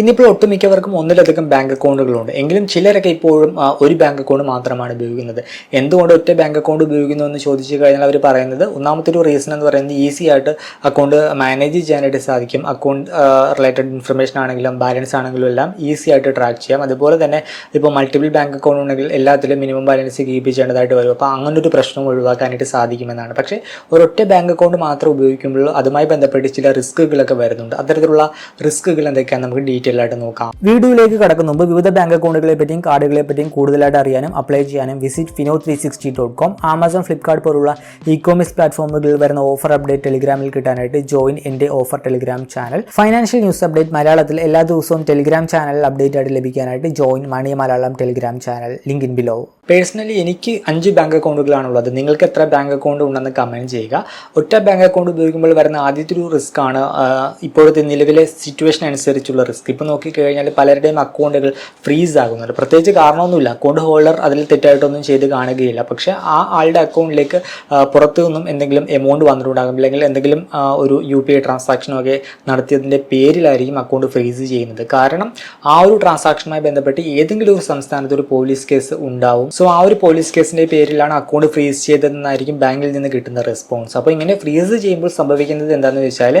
ഇന്നിപ്പോൾ ഒട്ടുമിക്കവർക്കും ഒന്നിലധികം ബാങ്ക് അക്കൗണ്ടുകളുണ്ട് എങ്കിലും ചിലരൊക്കെ ഇപ്പോഴും ഒരു ബാങ്ക് അക്കൗണ്ട് മാത്രമാണ് ഉപയോഗിക്കുന്നത്. എന്തുകൊണ്ട് ഒറ്റ ബാങ്ക് അക്കൗണ്ട് ഉപയോഗിക്കുന്നു എന്ന് ചോദിച്ചു കഴിഞ്ഞാൽ അവർ പറയുന്നത് ഒന്നാമത്തെ ഒരു റീസൺ എന്ന് പറയുന്നത് ഈസി ആയിട്ട് അക്കൗണ്ട് മാനേജ് ചെയ്യാനായിട്ട് സാധിക്കും. അക്കൗണ്ട് റിലേറ്റഡ് ഇൻഫർമേഷൻ ആണെങ്കിലും ബാലൻസ് ആണെങ്കിലും എല്ലാം ഈസി ആയിട്ട് ട്രാക്ക് ചെയ്യാം. അതുപോലെ തന്നെ ഇപ്പോൾ മൾട്ടിപ്പിൾ ബാങ്ക് അക്കൗണ്ട് ഉണ്ടെങ്കിൽ എല്ലാത്തിലും മിനിമം ബാലൻസ് കീപ്പ് ചെയ്യേണ്ടതായിട്ട് വരും. അപ്പോൾ അങ്ങനൊരു പ്രശ്നം ഒഴിവാക്കാനായിട്ട് സാധിക്കുമെന്നാണ്. പക്ഷേ ഒരൊറ്റ ബാങ്ക് അക്കൗണ്ട് മാത്രം ഉപയോഗിക്കുമ്പോൾ അതുമായി ബന്ധപ്പെട്ട് ചില റിസ്കുകളൊക്കെ വരുന്നുണ്ട്. അത്തരത്തിലുള്ള റിസ്കുകൾ എന്തൊക്കെയാണ് നമുക്ക് ഡീറ്റെയിൽ ആയിട്ട് നോക്കാം. വീഡിയോയിലേക്ക് കടക്കുന്ന മുമ്പ് വിവിധ ബാങ്ക് അക്കൗണ്ടുകളെ പറ്റിയും കാർഡുകളെ പറ്റിയും കൂടുതലായിട്ട് അറിയാനും അപ്ലൈ ചെയ്യാനും visit Fino three sixty dot com Amazon Flipkart പോലുള്ള ഇ കോമേഴ്സ് പ്ലാറ്റ്ഫോമുകളിൽ വരുന്ന ഓഫർ അപ്ഡേറ്റ് ടെലിഗ്രാമിൽ കിട്ടാനായിട്ട് ജോയിൻ എന്റെ offer telegram channel financial news update മലയാളത്തിൽ എല്ലാ ദിവസവും ടെലിഗ്രാം ചാനൽ അപ്ഡേറ്റ് ആയിട്ട് ലഭിക്കാനായിട്ട് join money Malayalam telegram channel link in below personally എനിക്ക് അഞ്ച് ബാങ്ക് അക്കൗണ്ടുകളാണ് ഉള്ളത് നിങ്ങൾക്ക് എത്ര ബാങ്ക് അക്കൗണ്ട് ഉണ്ടെന്ന് കമന്റ് ചെയ്യുക. ഒറ്റ ബാങ്ക് അക്കൗണ്ട് ഉപയോഗിക്കുമ്പോൾ വരുന്ന ആദ്യത്തെ ഒരു റിസ്ക് ആണ് ഇപ്പോഴത്തെ നിലവിലെ സിറ്റുവേഷൻ അനുസരിച്ചുള്ള റിസ്ക് ഇപ്പോൾ നോക്കിക്കഴിഞ്ഞാൽ പലരുടെയും അക്കൗണ്ടുകൾ ഫ്രീസ് ആകുന്നുണ്ട്. പ്രത്യേകിച്ച് കാരണമൊന്നുമില്ല. അക്കൗണ്ട് ഹോൾഡർ അതിൽ തെറ്റായിട്ടൊന്നും ചെയ്ത് കാണുകയില്ല. പക്ഷേ ആ ആളുടെ അക്കൗണ്ടിലേക്ക് പുറത്തു നിന്നും എന്തെങ്കിലും എമൗണ്ട് വന്നിട്ടുണ്ടാകും. അല്ലെങ്കിൽ എന്തെങ്കിലും ഒരു യു പി ഐ ട്രാൻസാക്ഷനോ ഒക്കെ നടത്തിയതിന്റെ പേരിലായിരിക്കും അക്കൗണ്ട് ഫ്രീസ് ചെയ്യുന്നത്. കാരണം ആ ഒരു ട്രാൻസാക്ഷനുമായി ബന്ധപ്പെട്ട് ഏതെങ്കിലും ഒരു സംസ്ഥാനത്ത് ഒരു പോലീസ് കേസ് ഉണ്ടാവും. സോ ആ ഒരു പോലീസ് കേസിന്റെ പേരിലാണ് അക്കൗണ്ട് ഫ്രീസ് ചെയ്തതെന്നായിരിക്കും ബാങ്കിൽ നിന്ന് കിട്ടുന്ന റെസ്പോൺസ് അപ്പോൾ ഇങ്ങനെ ഫ്രീസ് ചെയ്യുമ്പോൾ സംഭവിക്കുന്നത് എന്താണെന്ന് വെച്ചാൽ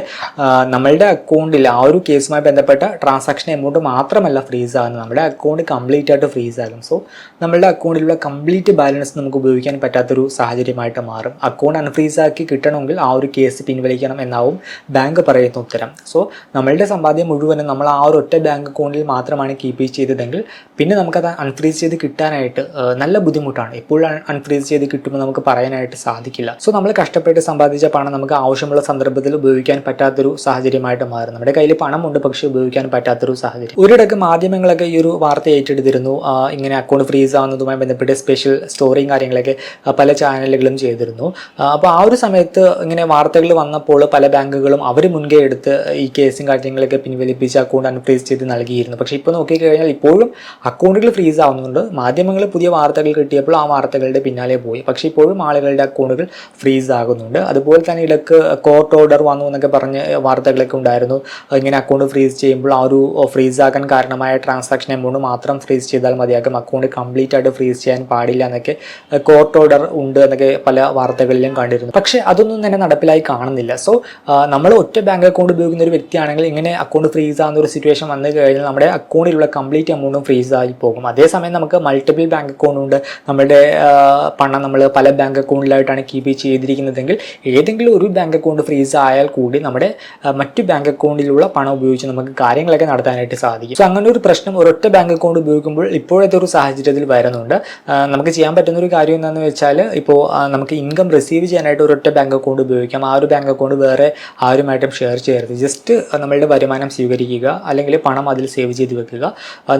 നമ്മളുടെ അക്കൗണ്ടിൽ ആ ഒരു കേസുമായി ബന്ധപ്പെട്ട ട്രാൻസാക്ഷൻ എമൗണ്ട് മാത്രമല്ല ഫ്രീസ് ആകുന്നത് നമ്മുടെ അക്കൗണ്ട് കംപ്ലീറ്റ് ആയിട്ട് ഫ്രീസ് ആകും. സോ നമ്മുടെ അക്കൗണ്ടിലുള്ള കംപ്ലീറ്റ് ബാലൻസ് നമുക്ക് ഉപയോഗിക്കാൻ പറ്റാത്തൊരു സാഹചര്യമായിട്ട് മാറും. അക്കൗണ്ട് അൺഫ്രീസ് ആക്കി കിട്ടണമെങ്കിൽ ആ ഒരു കേസ് പിൻവലിക്കണം എന്നാവും ബാങ്ക് പറയുന്ന ഉത്തരം. സോ നമ്മളുടെ സമ്പാദ്യം മുഴുവനും നമ്മൾ ആ ഒരു ഒറ്റ ബാങ്ക് അക്കൗണ്ടിൽ മാത്രമാണ് കീപ്പ് ചെയ്തതെങ്കിൽ പിന്നെ നമുക്കത് അൺഫ്രീസ് ചെയ്ത് കിട്ടാനായിട്ട് നല്ല ബുദ്ധിമുട്ടാണ്. എപ്പോഴും അൺഫ്രീസ് ചെയ്ത് കിട്ടുമ്പോൾ നമുക്ക് പറയാനായിട്ട് സാധിക്കില്ല. സോ നമ്മൾ കഷ്ടപ്പെട്ട് സമ്പാദിച്ച പണം നമുക്ക് ആവശ്യമുള്ള സന്ദർഭത്തിൽ ഉപയോഗിക്കാൻ പറ്റാത്തൊരു സാഹചര്യമായിട്ട് മാറും. നമ്മുടെ കയ്യിൽ പണമുണ്ട് പക്ഷേ ഉപയോഗിക്കാൻ പറ്റാത്തൊരു സാഹചര്യം. ഒരിടക്ക് മാധ്യമങ്ങളൊക്കെ ഈ ഒരു വാർത്ത ഏറ്റെടുത്തിരുന്നു. ഇങ്ങനെ അക്കൗണ്ട് ഫ്രീസ് ആവുന്നതുമായി ബന്ധപ്പെട്ട് സ്പെഷ്യൽ സ്റ്റോറിയും കാര്യങ്ങളൊക്കെ പല ചാനലുകളും ചെയ്തിരുന്നു. അപ്പോൾ ആ ഒരു സമയത്ത് ഇങ്ങനെ വാർത്തകൾ വന്നപ്പോൾ പല ബാങ്കുകളും അവർ മുൻകൈ എടുത്ത് ഈ കേസും കാര്യങ്ങളൊക്കെ പിൻവലിപ്പിച്ച് അക്കൗണ്ട് അൺഫ്രീസ് ചെയ്ത് നൽകിയിരുന്നു. പക്ഷേ ഇപ്പോൾ നോക്കിക്കഴിഞ്ഞാൽ ഇപ്പോഴും അക്കൗണ്ടുകൾ ഫ്രീസ് ആവുന്നുണ്ട്. മാധ്യമങ്ങൾ പുതിയ വാർത്തകൾ കിട്ടിയപ്പോൾ ആ വാർത്തകളുടെ പിന്നാലെ പോയി. പക്ഷേ ഇപ്പോഴും ആളുകളുടെ അക്കൗണ്ടുകൾ ഫ്രീസ് ആകുന്നുണ്ട്. അതുപോലെ തന്നെ ഇടയ്ക്ക് കോർട്ട് ഓർഡർ വന്നു എന്നൊക്കെ പറഞ്ഞ് വാർത്തകളൊക്കെ ഉണ്ടായിരുന്നു. ഇങ്ങനെ അക്കൗണ്ട് ഫ്രീസ് ചെയ്യുമ്പോൾ ആ ഒരു ഫ്രീസ് ആക്കാൻ കാരണമായ ട്രാൻസാക്ഷൻ എമൗണ്ട് മാത്രം ഫ്രീസ് ചെയ്താൽ മതിയാകും. അക്കൗണ്ട് കംപ്ലീറ്റ് ആയിട്ട് ഫ്രീസ് ചെയ്യാൻ പാടില്ല എന്നൊക്കെ കോർട്ട് ഓർഡർ ഉണ്ട് എന്നൊക്കെ പല വാർത്തകളിലും കണ്ടിരുന്നു. പക്ഷേ അതൊന്നും തന്നെ നടപ്പിലായി കാണുന്നില്ല. സോ നമ്മൾ ഒറ്റ ബാങ്ക് അക്കൗണ്ട് ഉപയോഗിക്കുന്ന ഒരു വ്യക്തിയാണെങ്കിൽ ഇങ്ങനെ അക്കൗണ്ട് ഫ്രീസ് ആകുന്ന ഒരു സിറ്റുവേഷൻ വന്നു കഴിഞ്ഞാൽ നമ്മുടെ അക്കൗണ്ടിലുള്ള കംപ്ലീറ്റ് എമൗണ്ടും ഫ്രീസ് ആയി പോകും. അതേസമയം നമുക്ക് മൾട്ടിപ്പിൾ ബാങ്ക് അക്കൗണ്ട് ഉണ്ട്. നമ്മുടെ പണം നമ്മൾ പല ബാങ്ക് അക്കൗണ്ടിലായിട്ടാണ് കീപ്പ് ചെയ്തിരിക്കുന്നതെങ്കിൽ ഏതെങ്കിലും ഒരു ബാങ്ക് അക്കൗണ്ട് ഫ്രീസ് ആയാൽ കൂടി നമ്മുടെ മറ്റു ബാങ്ക് അക്കൗണ്ടിലുള്ള പണം ഉപയോഗിച്ച് നമുക്ക് കാര്യങ്ങളൊക്കെ നടത്താനായിട്ട് സാധിക്കും. സോ അങ്ങനെ ഒരു പ്രശ്നം ഒരൊറ്റ ബാങ്ക് അക്കൗണ്ട് ഉപയോഗിക്കുമ്പോൾ ഇപ്പോഴത്തെ ഒരു സാഹചര്യത്തിൽ വരുന്നുണ്ട്. നമുക്ക് ചെയ്യാൻ പറ്റുന്ന ഒരു കാര്യം എന്താണെന്ന് വെച്ചാൽ ഇപ്പോൾ നമുക്ക് ഇൻകം റിസീവ് ചെയ്യാനായിട്ട് ഒരൊറ്റ ബാങ്ക് അക്കൗണ്ട് ഉപയോഗിക്കാം. ആ ഒരു ബാങ്ക് അക്കൗണ്ട് വേറെ ആരുമായിട്ടും ഷെയർ ചെയ്യരുത്. ജസ്റ്റ് നമ്മളുടെ വരുമാനം സ്വീകരിക്കുക അല്ലെങ്കിൽ പണം അതിൽ സേവ് ചെയ്ത് വെക്കുക.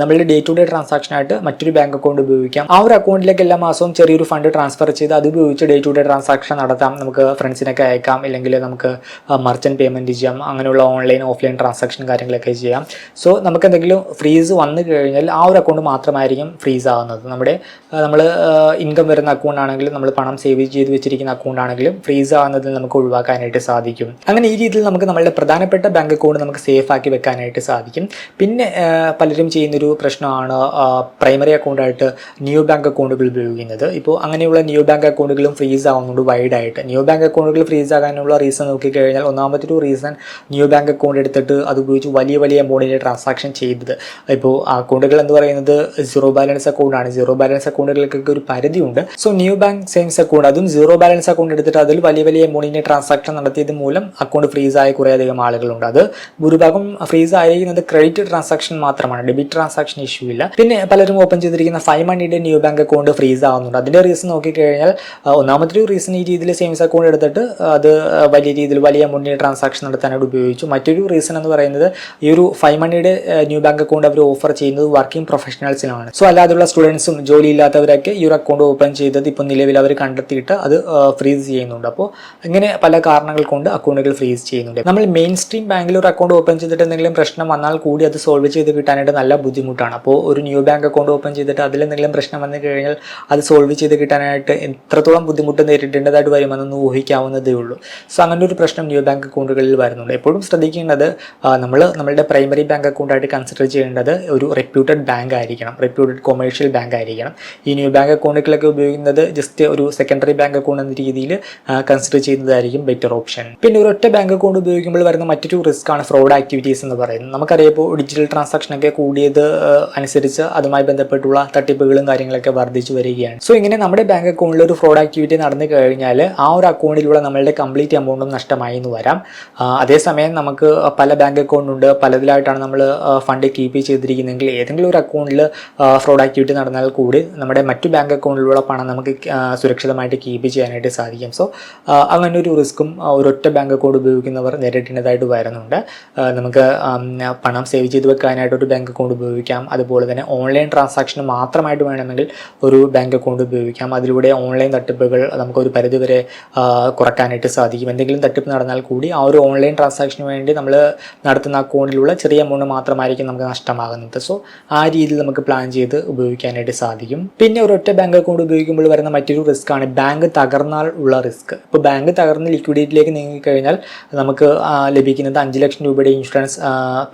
നമ്മളുടെ ഡേ ടു ഡേ ട്രാൻസാക്ഷനായിട്ട് മറ്റൊരു ബാങ്ക് അക്കൗണ്ട് ഉപയോഗിക്കാം. ആ ഒരു അക്കൗണ്ടിലേക്ക് എല്ലാ മാസവും ചെറിയൊരു ഫണ്ട് ട്രാൻസ്ഫർ ചെയ്ത് അത് ഉപയോഗിച്ച് ഡേ ടു ഡേ ട്രാൻസാക്ഷൻ നടത്താം. നമുക്ക് ഫ്രണ്ട്സിനൊക്കെ അയക്കാം ഇല്ലെങ്കിൽ നമുക്ക് മർച്ചന്റ് പേയ്മെന്റ് ചെയ്യാം. അങ്ങനെയുള്ള ഓൺലൈൻ ഓഫ്ലൈൻ ട്രാൻസാക്ഷൻ കാര്യങ്ങളൊക്കെ ചെയ്യാം. സോ നമുക്ക് എന്തെങ്കിലും ഫ്രീസ് വന്നു കഴിഞ്ഞാൽ ആ ഒരു അക്കൗണ്ട് മാത്രമായിരിക്കും ഫ്രീസ് ആവുന്നത്. നമ്മുടെ നമ്മൾ ഇൻകം വരുന്ന അക്കൗണ്ട് ആണെങ്കിലും നമ്മൾ പണം സേവ് ചെയ്ത് വെച്ചിരിക്കുന്ന അക്കൗണ്ട് ആണെങ്കിലും ഫ്രീസ് ആവുന്നതിൽ നമുക്ക് ഒഴിവാക്കാനായിട്ട് സാധിക്കും. അങ്ങനെ ഈ രീതിയിൽ നമുക്ക് നമ്മുടെ പ്രധാനപ്പെട്ട ബാങ്ക് അക്കൗണ്ട് നമുക്ക് സേഫ് ആക്കി വെക്കാനായിട്ട് സാധിക്കും. പിന്നെ പലരും ചെയ്യുന്നൊരു പ്രശ്നമാണ് പ്രൈമറി അക്കൗണ്ടായിട്ട് ന്യൂ ബാങ്ക് അക്കൗണ്ടുകൾ ഉപയോഗിക്കുന്നത്. ഇപ്പോൾ അങ്ങനെയുള്ള ന്യൂ ബാങ്ക് അക്കൗണ്ടുകളും ഫ്രീസ് ആവുന്നുണ്ട് വൈഡ് ആയിട്ട്. ന്യൂ ബാങ്ക് അക്കൗണ്ടുകൾ ഫ്രീസ് ആകാനുള്ള റീസൺ നോക്കിക്കഴിഞ്ഞാൽ ഒന്നാമത്തെ ഒരു റീസൺ ന്യൂ ബാങ്ക് അക്കൗണ്ട് എടുത്തിട്ട് അത് ഉപയോഗിച്ച് വലിയ വലിയ എമൗണ്ടിന്റെ ട്രാൻസാക്ഷൻ ചെയ്തത്. ഇപ്പോൾ അക്കൗണ്ടുകൾ എന്ന് പറയുന്നത് സീറോ ബാലൻസ് അക്കൗണ്ടാണ് സീറോ ബാലൻസ് അക്കൗണ്ടുകൾക്കൊക്കെ ഒരു പരിധിയുണ്ട്. So new bank savings account അതും സീറോ ബാലൻസ് അക്കൗണ്ട് എടുത്തിട്ട് അതിൽ വലിയ വലിയ എമൗണ്ടിന്റെ ട്രാൻസാക്ഷൻ നടത്തിയത് മൂലം അക്കൗണ്ട് ഫ്രീസ് ആയ കുറേയധികം ആളുകളുണ്ട്. അത് ഭൂരിഭാഗം ഫ്രീസ് ആയിരിക്കുന്നത് ക്രെഡിറ്റ് ട്രാൻസാക്ഷൻ മാത്രമാണ്. ഡെബിറ്റ് ട്രാൻസാക്ഷൻ ഇഷ്യൂ ഇല്ല. പിന്നെ പലരും ഓപ്പൺ ചെയ്തിരിക്കുന്ന ഫൈവ് മണിയുടെ ന്യൂ ബാങ്ക് അക്കൗണ്ട് ഫ്രീസ് ആവുന്നുണ്ട്. അതിന്റെ റീസൺ നോക്കിക്കഴിഞ്ഞാൽ ഒന്നാമത്തെ ഒരു റീസൺ ഈ രീതിയിൽ സേവിങ്സ് അക്കൗണ്ട് എടുത്തിട്ട് അത് വലിയ രീതിയിൽ വലിയ എമൗണ്ടിന്റെ ട്രാൻസാക്ഷൻ നടത്താനായിട്ട് ഉപയോഗിച്ചു. മറ്റൊരു റീസൺ എന്ന് പറയുന്നത് ഈ ഒരു ഫൈവ് മണിയുടെ ന്യൂ ബാങ്ക് അക്കൗണ്ട് അവർ ഓഫർ ചെയ്യുന്നത് വർക്കിംഗ് പ്രൊഫഷണൽസിനാണ് സോ അല്ലാതെയുള്ള സ്റ്റുഡൻസും ജോലി ഇല്ലാത്തവരൊക്കെ ഈ ഒരു അക്കൗണ്ട് ഓപ്പൺ ചെയ്തത് ഇപ്പോൾ നിലവിൽ അവർ കണ്ടെത്തിയിട്ട് അത് ഫ്രീസ് ചെയ്യുന്നുണ്ട്. അപ്പോൾ ഇങ്ങനെ പല കാരണങ്ങൾ കൊണ്ട് അക്കൗണ്ടുകൾ ഫ്രീസ് ചെയ്യുന്നുണ്ട്. നമ്മൾ മെയിൻ സ്ട്രീം ബാങ്കിൽ ഒരു അക്കൗണ്ട് ഓപ്പൺ ചെയ്തിട്ട് എന്തെങ്കിലും പ്രശ്നം വന്നാൽ കൂടി അത് സോൾവ് ചെയ്ത് കിട്ടാനായിട്ട് നല്ല ബുദ്ധിമുട്ടാണ്. അപ്പോൾ ഒരു ന്യൂ ബാങ്ക് അക്കൗണ്ട് ഓപ്പൺ ചെയ്തിട്ട് അതിൽ എന്തെങ്കിലും പ്രശ്നം വന്നു കഴിഞ്ഞാൽ അത് സോൾവ് ചെയ്ത് കിട്ടാനായിട്ട് എത്രത്തോളം ബുദ്ധിമുട്ട് നേരിടേണ്ടതായിട്ട് വരുമെന്നൊന്ന് ഊഹിക്കാവുന്നതേ ഉള്ളൂ. സോ അങ്ങനെ ഒരു പ്രശ്നം ന്യൂ ബാങ്ക് അക്കൗണ്ടുകളിൽ വരുന്നുണ്ട്. എപ്പോഴും ശ്രദ്ധിക്കേണ്ടത് നമ്മൾ നമ്മളുടെ പ്രൈമറി പ്രൈമറി ബാങ്ക് അക്കൗണ്ടായിട്ട് കൺസിഡർ ചെയ്യേണ്ടത് ഒരു റെപ്യൂട്ടഡ് ബാങ്ക് ആയിരിക്കണം. റെപ്യൂട്ടഡ് കൊമേഴ്ഷ്യൽ ബാങ്ക് ആയിരിക്കണം. ഈ ന്യൂ ബാങ്ക് അക്കൗണ്ടുകളൊക്കെ ഉപയോഗിക്കുന്നത് ജസ്റ്റ് ഒരു സെക്കൻഡറി ബാങ്ക് അക്കൗണ്ട് എന്ന രീതിയിൽ കൺസിഡർ ചെയ്യുന്നതായിരിക്കും ബെറ്റർ ഓപ്ഷൻ പിന്നെ ഒരു ഒറ്റ ബാങ്ക് അക്കൗണ്ട് ഉപയോഗിക്കുമ്പോൾ വരുന്ന മറ്റൊരു റിസ്ക് ആണ് ഫ്രോഡ് ആക്ടിവിറ്റീസ് എന്ന് പറയുന്നത്. നമുക്കറിയപ്പോൾ ഡിജിറ്റൽ ട്രാൻസാക്ഷൻ ഒക്കെ കൂടിയത് അനുസരിച്ച് അതുമായി ബന്ധപ്പെട്ടുള്ള തട്ടിപ്പുകളും കാര്യങ്ങളൊക്കെ വർദ്ധിച്ചു വരികയാണ്. സോ ഇങ്ങനെ നമ്മുടെ ബാങ്ക് അക്കൗണ്ടിൽ ഒരു ഫ്രോഡ് ആക്ടിവിറ്റി നടന്നു കഴിഞ്ഞാൽ ആ ഒരു അക്കൗണ്ടിലൂടെ നമ്മളുടെ കംപ്ലീറ്റ് എമൗണ്ടും നഷ്ടമായി എന്ന് വരാം. അതേസമയം നമുക്ക് പല ബാങ്ക് അക്കൗണ്ട് ഉണ്ട്. പലതിലായിട്ടാണ് നമ്മൾ ഫണ്ട് കീപ്പ് ചെയ്തിരിക്കുന്നതെങ്കിൽ ഏതെങ്കിലും ഒരു അക്കൗണ്ടിൽ ഫ്രോഡ് ആക്ടിവിറ്റി നടന്നാൽ കൂടി നമ്മുടെ മറ്റു ബാങ്ക് അക്കൗണ്ടിലുള്ള പണം നമുക്ക് സുരക്ഷിതമായിട്ട് കീപ്പ് ചെയ്യാനായിട്ട് സാധിക്കും. സോ അങ്ങനെ ഒരു റിസ്ക്കും ഒരൊറ്റ ബാങ്ക് അക്കൗണ്ട് ഉപയോഗിക്കുന്നവർ നേരിടേണ്ടതായിട്ട് വരുന്നുണ്ട്. നമുക്ക് പണം സേവ് ചെയ്ത് വെക്കാനായിട്ട് ഒരു ബാങ്ക് അക്കൗണ്ട് ഉപയോഗിക്കാം. അതുപോലെ തന്നെ ഓൺലൈൻ ട്രാൻസാക്ഷന് മാത്രമായിട്ട് വേണമെങ്കിൽ ഒരു ബാങ്ക് അക്കൗണ്ട് ഉപയോഗിക്കാം. അതിലൂടെ ഓൺലൈൻ തട്ടിപ്പുകൾ നമുക്കൊരു പരിധിവരെ കുറക്കാനായിട്ട് സാധിക്കും. എന്തെങ്കിലും തട്ടിപ്പ് നടന്നാൽ കൂടി ആ ഒരു ഓൺലൈൻ ട്രാൻസാക്ഷന് വേണ്ടി നമ്മൾ നടത്തുന്ന അക്കൗണ്ടിലുള്ള ചെറിയ എമൗണ്ട് മാത്രമായിരിക്കും നമുക്ക് നഷ്ടമാകുന്നത്. സോ ആ രീതിയിൽ നമുക്ക് പ്ലാൻ ചെയ്ത് ഉപയോഗിക്കാനായിട്ട് സാധിക്കും. പിന്നെ ഒരൊറ്റ ബാങ്ക് അക്കൗണ്ട് ഉപയോഗിക്കുമ്പോൾ വരുന്ന മറ്റൊരു റിസ്ക് ആണ് ബാങ്ക് തകർന്നാൽ ഉള്ള റിസ്ക് ഇപ്പോൾ ബാങ്ക് തകർന്ന് ലിക്വിഡിറ്റിയിലേക്ക് നീങ്ങിക്കഴിഞ്ഞാൽ നമുക്ക് ലഭിക്കുന്നത് അഞ്ച് ലക്ഷം രൂപയുടെ ഇൻഷുറൻസ്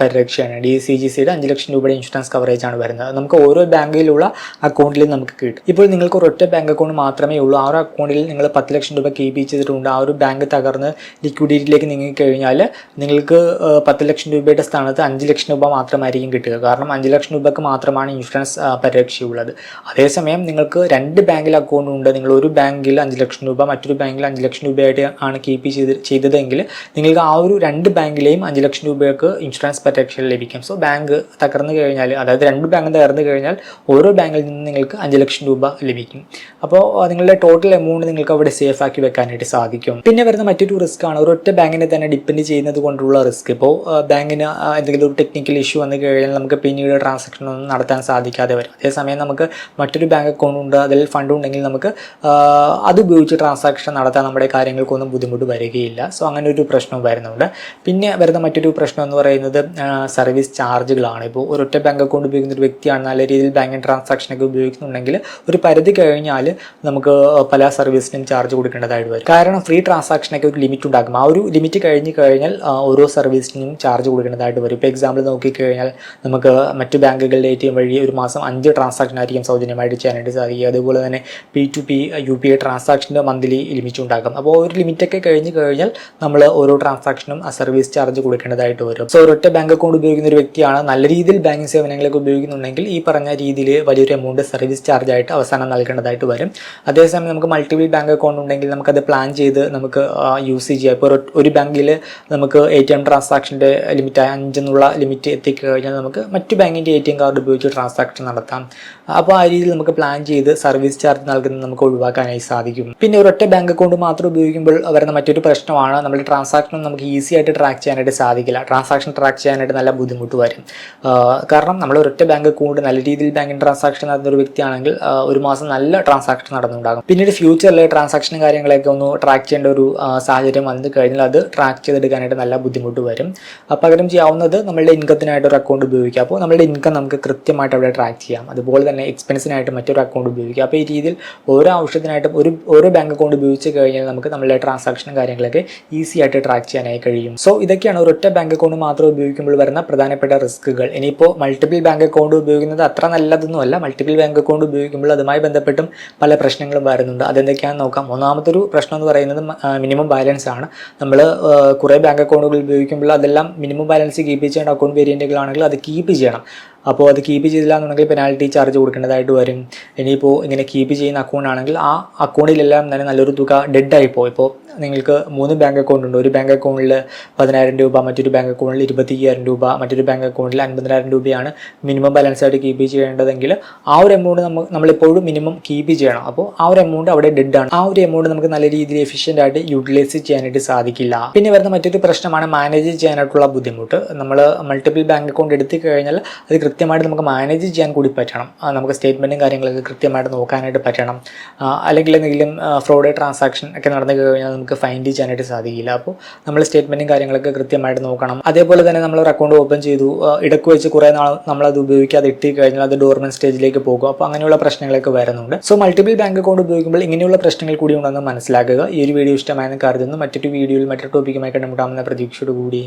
പരിരക്ഷയാണ്. ഡി സി ജി സിയുടെ അഞ്ച് ലക്ഷം രൂപയുടെ ഇൻഷുറൻസ് കവറേജ് ആണ് വരുന്നത്. നമുക്ക് ഓരോ ബാങ്കിലുള്ള അക്കൗണ്ടിൽ നമുക്ക് കിട്ടും. ഇപ്പോൾ നിങ്ങൾക്ക് ഒരൊറ്റ ബാങ്ക് അക്കൗണ്ട് മാത്രമേ ഉള്ളൂ. ആ ഒരു അക്കൗണ്ടിൽ നിങ്ങൾ പത്ത് ലക്ഷം രൂപ കീപ്പ് ചെയ്തിട്ടുണ്ട്. ആ ഒരു ബാങ്ക് തകർന്ന് ലിക്വിഡിറ്റിയിലേക്ക് നീങ്ങിക്കഴിഞ്ഞാൽ നിങ്ങൾക്ക് പത്ത് ലക്ഷം രൂപയുടെ സ്ഥാനത്ത് അഞ്ച് ലക്ഷം രൂപ മാത്രമായിരിക്കും കിട്ടുക. കാരണം അഞ്ച് ലക്ഷം രൂപയ്ക്ക് മാത്രമാണ് ഇൻഷുറൻസ് പരിരക്ഷയുള്ളത്. അതേസമയം നിങ്ങൾക്ക് രണ്ട് ബാങ്കിൽ അക്കൗണ്ട് ഉണ്ട്. നിങ്ങൾ ഒരു ബാങ്കിൽ അഞ്ച് ലക്ഷം രൂപ മറ്റൊരു ബാങ്കിൽ അഞ്ച് ലക്ഷം രൂപയായിട്ട് ആണ് കീപ്പ് ചെയ്ത് ചെയ്തതെങ്കിൽ നിങ്ങൾക്ക് ആ ഒരു രണ്ട് ബാങ്കിലെയും അഞ്ച് ലക്ഷം രൂപയ്ക്ക് ഇൻഷുറൻസ് പരിരക്ഷ ലഭിക്കും. സോ ബാങ്ക് തകർന്നു കഴിഞ്ഞാൽ അതായത് രണ്ട് ബാങ്ക് തകർന്നു കഴിഞ്ഞാൽ ഓരോ ബാങ്കിൽ നിന്ന് നിങ്ങൾക്ക് അഞ്ച് ലക്ഷം രൂപ ലഭിക്കും. അപ്പോൾ നിങ്ങളുടെ ടോട്ടൽ എമൗണ്ട് നിങ്ങൾക്ക് അവിടെ സേഫ് ആക്കി വെക്കാനായിട്ട് സാധിക്കും. പിന്നെ വരുന്ന മറ്റൊരു റിസ്ക് ആണ്. ഒരൊറ്റ ബാങ്കിനെ തന്നെ ഡിപ്പെൻഡ് ചെയ്യുന്നത് കൊണ്ടുള്ള റിസ്ക് ഇപ്പോൾ ബാങ്കിന് എന്തെങ്കിലും ഒരു ടെക്നിക്കൽ ഇഷ്യൂ വന്നു കഴിഞ്ഞാൽ നമുക്ക് പിന്നീട് ട്രാൻസാക്ഷൻ ഒന്നും നടത്താൻ സാധിക്കാതെ വരും. അതേസമയം നമുക്ക് മറ്റൊരു ബാങ്ക് അക്കൗണ്ട് ഉണ്ട് അതിൽ ഫണ്ട് ഉണ്ടെങ്കിൽ നമുക്ക് അത് ഉപയോഗിച്ച് ട്രാൻസാക്ഷൻ നടത്താൻ നമ്മുടെ കാര്യങ്ങൾക്കൊന്നും ബുദ്ധിമുട്ട് വരികയില്ല. സോ അങ്ങനെ ഒരു പ്രശ്നം വരുന്നുണ്ട്. പിന്നെ വരുന്ന മറ്റൊരു പ്രശ്നം എന്ന് പറയുന്നത് സർവീസ് ചാർജുകളാണ് ഇപ്പോൾ ഒരൊറ്റ ബാങ്ക് അക്കൗണ്ട് ഉപയോഗിക്കുന്ന ഒരു വ്യക്തിയാണ് നല്ല രീതിയിൽ ബാങ്കിങ് ട്രാൻസാക്ഷനൊക്കെ ഉപയോഗിക്കുന്നുണ്ടെങ്കിൽ ഒരു പരിധി കഴിഞ്ഞാൽ നമുക്ക് പല സർവീസിനും ചാർജ് കൊടുക്കേണ്ടതായിട്ട് വരും. കാരണം ഫ്രീ ട്രാൻസാക്ഷനൊക്കെ ഒരു ലിമിറ്റ് ഉണ്ടാകും ആ ഒരു ലിമിറ്റ് കഴിഞ്ഞ് കഴിഞ്ഞാൽ ഓരോ സർവീസിനും ചാർജ് കൊടുക്കേണ്ടതായിട്ട് വരും. ഇപ്പോൾ എക്സാമ്പിൾ നോക്കിക്കഴിഞ്ഞാൽ നമുക്ക് മറ്റു ബാങ്കുകളുടെ എ ടി എം വഴി ഒരു മാസം അഞ്ച് ട്രാൻസാക്ഷൻ ആയിരിക്കും സൗജന്യമായിട്ട് ചെയ്യാനായിട്ട് സാധിക്കുക. അതുപോലെ തന്നെ P two P U P I ട്രാൻസാക്ഷന്റെ മന്ത്ലി ലിമിറ്റ് ഉണ്ടാക്കും. അപ്പോൾ ഒരു ലിമിറ്റൊക്കെ കഴിഞ്ഞ് കഴിഞ്ഞാൽ നമ്മൾ ഓരോ ട്രാൻസാക്ഷനും ആ സർവീസ് ചാർജ് കൊടുക്കേണ്ടതായിട്ട് വരും. സോ ഒരൊറ്റ ബാങ്ക് അക്കൗണ്ട് ഉപയോഗിക്കുന്ന ഒരു വ്യക്തിയാണ് നല്ല രീതിയിൽ ബാങ്കിങ് സേവനങ്ങളൊക്കെ ഉപയോഗിക്കുന്നുണ്ടെങ്കിൽ ഈ പറഞ്ഞ രീതിയിൽ വലിയൊരു എമൗണ്ട് സർവീസ് ചാർജ് ആയിട്ട് അവസാനം നൽകേണ്ടതായിട്ട് വരും. അതേസമയം നമുക്ക് മൾട്ടിപ്പിൾ ബാങ്ക് അക്കൗണ്ട് ഉണ്ടെങ്കിൽ നമുക്കത് പ്ലാൻ ചെയ്ത് നമുക്ക് യൂസ് ചെയ്യാം. ഇപ്പോൾ ഒരു- ബാങ്കിൽ നമുക്ക് എ ടി എം ട്രാൻസാക്ഷന്റെ ലിമിറ്റായ അഞ്ചെന്നുള്ള ലിമിറ്റ് എത്തിക്കഴിഞ്ഞാൽ നമുക്ക് മറ്റു ബാങ്കിന്റെ എ ടി എം കാർഡ് ഉപയോഗിച്ച് ട്രാൻസാക്ഷൻ നടത്താം. അപ്പോൾ ആ രീതിയിൽ നമുക്ക് പ്ലാൻ ചെയ്ത് സർവീസ് ചാർജ് നൽകുന്നത് നമുക്ക് ഒഴിവാക്കാനായി സാധിക്കും. പിന്നെ ഒരൊറ്റ ബാങ്ക് അക്കൗണ്ട് മാത്രം ഉപയോഗിക്കുമ്പോൾ വരുന്ന മറ്റൊരു പ്രശ്നമാണ്. നമ്മുടെ ട്രാൻസാക്ഷൻ നമുക്ക് ഈസി ആയിട്ട് ട്രാക്ക് ചെയ്യാനായിട്ട് സാധിക്കില്ല. ട്രാൻസാക്ഷൻ ട്രാക്ക് ചെയ്യാനായിട്ട് നല്ല ബുദ്ധിമുട്ട് വരും. കാരണം നമ്മൾ ഒരൊറ്റ ബാങ്ക് അക്കൗണ്ട് നല്ല രീതിയിൽ ബാങ്കിങ് ട്രാൻസാക്ഷൻ നടന്ന ഒരു വ്യക്തിയാണെങ്കിൽ ഒരു മാസം നല്ല ട്രാൻസാക്ഷൻ നടന്നുണ്ടാകും. പിന്നീട് ഫ്യൂച്ചറിൽ ട്രാൻസാക്ഷനും കാര്യങ്ങളൊക്കെ ഒന്ന് ട്രാക്ക് ചെയ്യേണ്ട ഒരു സാഹചര്യം വന്നു കഴിഞ്ഞാൽ അത് ട്രാക്ക് ചെയ്തെടുക്കാനായിട്ട് നല്ല ബുദ്ധിമുട്ട് വരും. പകരം ചെയ്യാവുന്നത് നമ്മളുടെ ഇൻകത്തിനായിട്ട് ഒരു അക്കൗണ്ട് ഉപയോഗിക്കാം. അപ്പോൾ നമ്മളുടെ ഇൻകം നമുക്ക് കൃത്യമായിട്ട് അവിടെ ട്രാക്ക് ചെയ്യാം. അതുപോലെ തന്നെ എക്സ്പെൻസിനായിട്ട് മറ്റൊരു അക്കൗണ്ട് ഉപയോഗിക്കാം. അപ്പോൾ ഈ രീതിയിൽ ഓരോ ആവശ്യത്തിനായിട്ടും ഒരു ഓരോ ബാങ്ക് അക്കൗണ്ട് ഉപയോഗിച്ച് കഴിഞ്ഞാൽ നമുക്ക് നമ്മളുടെ ട്രാൻസാക്ഷനും കാര്യങ്ങളൊക്കെ ഈസി ആയിട്ട് ട്രാക്ക് ചെയ്യാനായി കഴിയും. സോ ഇതൊക്കെയാണ് ഒരൊറ്റ ബാങ്ക് അക്കൗണ്ട് മാത്രം ഉപയോഗിക്കുമ്പോൾ വരുന്ന പ്രധാനപ്പെട്ട റിസ്കുകൾ ഇനിയിപ്പോൾ മൾട്ടിപ്പിൾ ബാങ്ക് അക്കൗണ്ട് ഉപയോഗിക്കുന്നത് അത്ര നല്ലതൊന്നുമല്ല മൾട്ടിപ്പിൾ ബാങ്ക് അക്കൗണ്ട് ഉപയോഗിക്കുമ്പോൾ അതുമായി ബന്ധപ്പെട്ടും പല പ്രശ്നങ്ങളും വരുന്നുണ്ട്. അതെന്തൊക്കെയാണെന്ന് നോക്കാം. ഒന്നാമത്തെ ഒരു പ്രശ്നം എന്ന് പറയുന്നത് മിനിമം ബാലൻസ് ആണ്. നമ്മൾ കുറേ ബാങ്ക് അക്കൗണ്ടുകൾ ഉപയോഗിക്കുമ്പോൾ അതെല്ലാം മിനിമം ബാലൻസ് കീപ്പ് ചെയ്യേണ്ട അക്കൗണ്ട് വേരിയന്റുകളാണെങ്കിൽ അത് കീപ്പ് ചെയ്യണം. അപ്പോൾ അത് കീപ്പ് ചെയ്തില്ല എന്നുണ്ടെങ്കിൽ പെനാൽറ്റി ചാർജ് കൊടുക്കേണ്ടതായിട്ട് വരും. ഇനിയിപ്പോൾ ഇങ്ങനെ കീപ്പ് ചെയ്യുന്ന അക്കൗണ്ട് ആണെങ്കിൽ ആ അക്കൗണ്ടിലെല്ലാം തന്നെ നല്ലൊരു തുക ഡെഡായി പോകും ഇപ്പോൾ നിങ്ങൾക്ക് മൂന്ന് ബാങ്ക് അക്കൗണ്ട് ഉണ്ട്. ഒരു ബാങ്ക് അക്കൗണ്ടിൽ പതിനായിരം രൂപ മറ്റൊരു ബാങ്ക് അക്കൗണ്ടിൽ ഇരുപത്തി അയ്യായിരം രൂപ മറ്റൊരു ബാങ്ക് അക്കൗണ്ടിൽ അൻപതിനായിരം രൂപയാണ് മിനിമം ബാലൻസ് ആയിട്ട് കീപ്പ് ചെയ്യേണ്ടതെങ്കിൽ ആ ഒരു എമൗണ്ട് നമ്മൾ നമ്മളെപ്പോഴും മിനിമം കീപ്പ് ചെയ്യണം. അപ്പോൾ ആ ഒരു എമൗണ്ട് അവിടെ ഡെഡ് ആണ്. ആ ഒരു എമൗണ്ട് നമുക്ക് നല്ല രീതിയിൽ എഫിഷ്യന്റ് ആയിട്ട് യൂട്ടിലൈസ് ചെയ്യാനായിട്ട് സാധിക്കില്ല. പിന്നെ വരുന്ന മറ്റൊരു പ്രശ്നമാണ് മാനേജ് ചെയ്യാനായിട്ടുള്ള ബുദ്ധിമുട്ട്. നമ്മൾ മൾട്ടിപ്പിൾ ബാങ്ക് അക്കൗണ്ട് എടുത്തു കഴിഞ്ഞാൽ അത് കൃത്യമായിട്ട് നമുക്ക് മാനേജ് ചെയ്യാൻ കൂടി പറ്റണം. നമുക്ക് സ്റ്റേറ്റ്മെന്റും കാര്യങ്ങളൊക്കെ കൃത്യമായിട്ട് നോക്കാനായിട്ട് പറ്റണം. അല്ലെങ്കിൽ എന്തെങ്കിലും ഫ്രോഡ് ട്രാൻസാക്ഷൻ ഒക്കെ നടന്നു കഴിഞ്ഞാൽ നമുക്ക് ഫൈൻഡ് ചെയ്യാനായിട്ട് സാധിക്കില്ല. അപ്പോൾ നമ്മൾ സ്റ്റേറ്റ്മെന്റും കാര്യങ്ങളൊക്കെ കൃത്യമായിട്ട് നോക്കണം. അതേപോലെ തന്നെ നമ്മൾ അക്കൗണ്ട് ഓപ്പൺ ചെയ്തു. ഇടയ്ക്ക് വെച്ച് കുറേ നാൾ നമ്മളത് ഉപയോഗിക്കാതെ ഇട്ടി കഴിഞ്ഞാൽ അത് ഡോർമെൻ സ്റ്റേജിലേക്ക് പോകും. അപ്പോൾ അങ്ങനെയുള്ള പ്രശ്നങ്ങളൊക്കെ വരുന്നുണ്ട്. സോ മൾട്ടിപ്പിൾ ബാങ്ക് അക്കൗണ്ട് ഉപയോഗിക്കുമ്പോൾ ഇങ്ങനെയുള്ള പ്രശ്നങ്ങൾ കൂടി ഉണ്ടെന്ന് മനസ്സിലാക്കുക. ഈ ഒരു വീഡിയോ ഇഷ്ടമായെന്ന് കരുതുന്നു. മറ്റൊരു വീഡിയോയിൽ മറ്റൊരു ടോപ്പിക്കുമായി കണ്ടുമുട്ടാമെന്ന പ്രതീക്ഷയോട് കൂടി